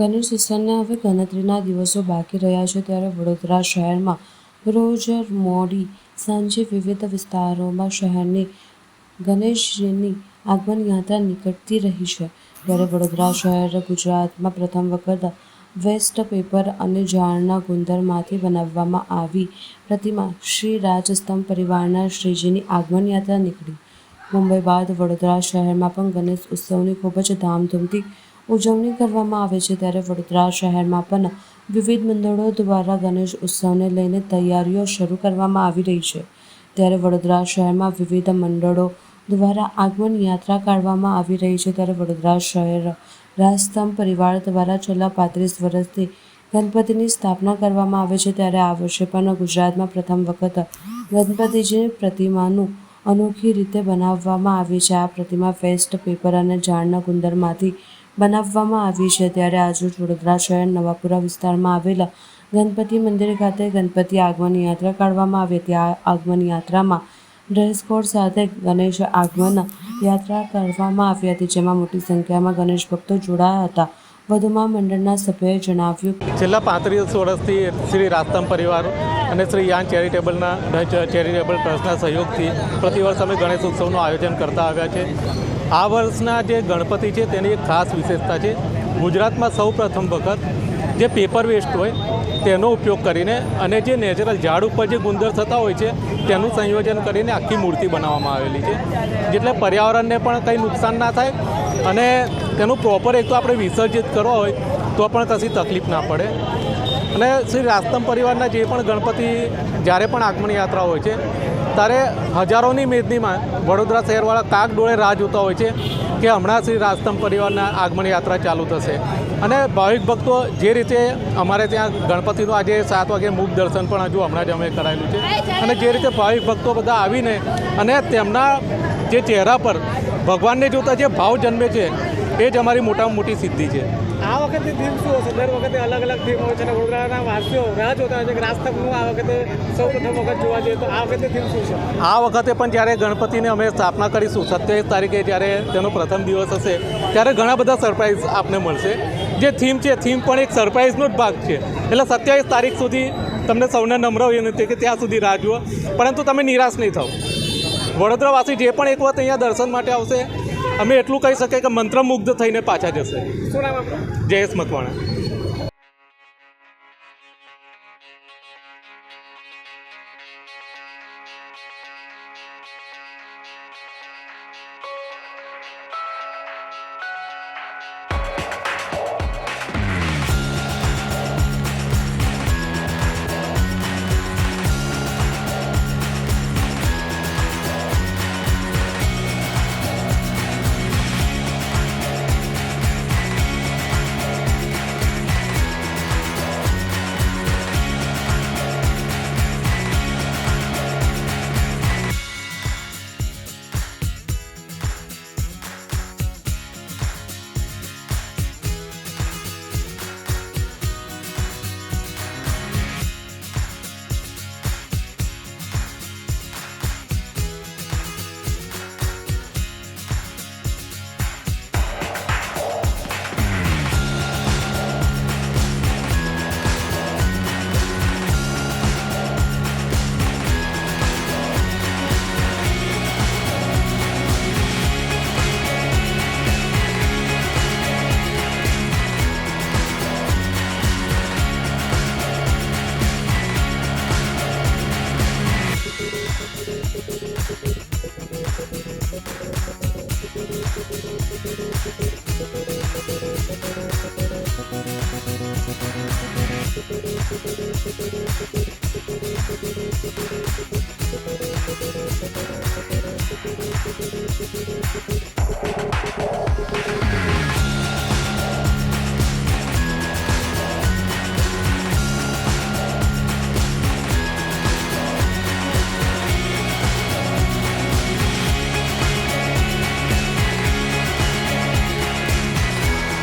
ગણેશ ઉત્સવને હવે ગણતરીના દિવસો બાકી રહ્યા છે ત્યારે વડોદરા શહેરમાં રોજ મોડી સાંજે વિવિધ વિસ્તારોમાં શહેરની ગણેશજીની આગમન યાત્રા નીકળતી રહી છે. ત્યારે વડોદરા શહેર ગુજરાતમાં પ્રથમ વખત વેસ્ટ પેપર અને ઝાડના ગુંદરમાંથી બનાવવામાં આવી પ્રતિમા શ્રી રાજસ્તંભ પરિવારના શ્રીજીની આગમન યાત્રા નીકળી. મુંબઈ બાદ વડોદરા શહેરમાં પણ ગણેશ ઉત્સવની ખૂબ જ ધામધૂમથી ઉજવણી કરવામાં આવે છે ત્યારે વડોદરા શહેરમાં પણ વિવિધ મંડળો દ્વારા ગણેશ ઉત્સવને લઈને તૈયારીઓ શરૂ કરવામાં આવી રહી છે. ત્યારે વડોદરા શહેરમાં વિવિધ મંડળો દ્વારા આગમન યાત્રા કાઢવામાં આવી રહી છે. ત્યારે વડોદરા શહેર રાજસ્તંભ પરિવાર દ્વારા છેલ્લા પાંત્રીસ વર્ષથી ગણપતિની સ્થાપના કરવામાં આવે છે. ત્યારે આ વર્ષે પણ ગુજરાતમાં પ્રથમ વખત ગણપતિજીની પ્રતિમાનું અનોખી રીતે બનાવવામાં આવી છે. આ પ્રતિમા વેસ્ટ પેપર અને ઝાડના ગુંદરમાંથી બનાવવામાં આવી છે. ત્યારે આજરોજ વડોદરા શહેર નવાપુરા વિસ્તારમાં આવેલા ગણપતિ મંદિર ખાતે ગણપતિ આગમન યાત્રા કાઢવામાં આવી હતી. આ આગમન યાત્રામાં ડ્રેસ કોડ સાથે ગણેશ આગમન યાત્રા કરવામાં આવી હતી, જેમાં મોટી સંખ્યામાં ગણેશ ભક્તો જોડાયા હતા. વધુમાં મંડળના સભ્યોએ જણાવ્યું છેલ્લા પાંત્રીસ વર્ષથી શ્રી રાસ્તમ પરિવાર અને શ્રી યાન ચેરિટેબલના ચેરિટેબલ ટ્રસ્ટના સહયોગથી પ્રતિવર્ષ અમે ગણેશ ઉત્સવનું આયોજન કરતા આવ્યા છે. આ વર્ષના જે ગણપતિ છે તેની એક ખાસ વિશેષતા છે, ગુજરાતમાં સૌ પ્રથમ વખત જે પેપર વેસ્ટ હોય તેનો ઉપયોગ કરીને અને જે નેચરલ ઝાડ ઉપર જે ગુંદર થતા હોય છે તેનું સંયોજન કરીને આખી મૂર્તિ બનાવવામાં આવેલી છે. જેટલે પર્યાવરણને પણ કંઈ નુકસાન ના થાય અને તેનું પ્રોપર એક તો આપણે વિસર્જિત કરવા હોય તો પણ કશી તકલીફ ના પડે. અને શ્રી રાજસ્તંભ પરિવારના જે પણ ગણપતિ જ્યારે પણ આગમન યાત્રા હોય છે ત્યારે હજારોની મેદનીમાં વડોદરા શહેરવાળા કાગડોળે રાહ જોતા હોય છે કે હમણાં શ્રી રાજસ્તંભ પરિવારના આગમન યાત્રા ચાલુ થશે. અને ભાવિક ભક્તો જે રીતે અમારે ત્યાં ગણપતિનું આજે સાત વાગે મુખ દર્શન પણ હજુ હમણાં જ અમે કરાયેલું છે. અને જે રીતે ભાવિક ભક્તો બધા આવીને અને તેમના જે ચહેરા પર ભગવાનને જોતા જે ભાવ જન્મે છે, એ જ અમારી મોટામાં મોટી સિદ્ધિ છે. આ વખતે થીમ શું હશે? દર વખતે અલગ અલગ થીમ હોય છે અને વડોદરાના વાસીઓ રાહ જોતા હોય છે કે રાજતકનું આ વખતે સૌ પ્રથમ વખત જોવા જઈએ તો આ વખતે થીમ શું છે? આ વખતે પણ જ્યારે ગણપતિને અમે સ્થાપના કરીશું સત્યાવીસ તારીખે જ્યારે તેનો પ્રથમ દિવસ હશે, ત્યારે ઘણા બધા સરપ્રાઈઝ આપને મળશે. જે થીમ છે થીમ પણ એક સરપ્રાઈઝનો જ ભાગ છે. એટલે સત્યાવીસ તારીખ સુધી તમને સૌને નમ્ર વિનંતી કે ત્યાં સુધી રાહ જુઓ. પરંતુ તમે નિરાશ નહીં થાવ. વડોદરાવાસી જે પણ એક વખત અહીંયા દર્શન માટે આવશે અમે એટલું કહી શકીએ કે મંત્રમુગ્ધ થઈને પાછા જશે. જયેશ મકવાણા.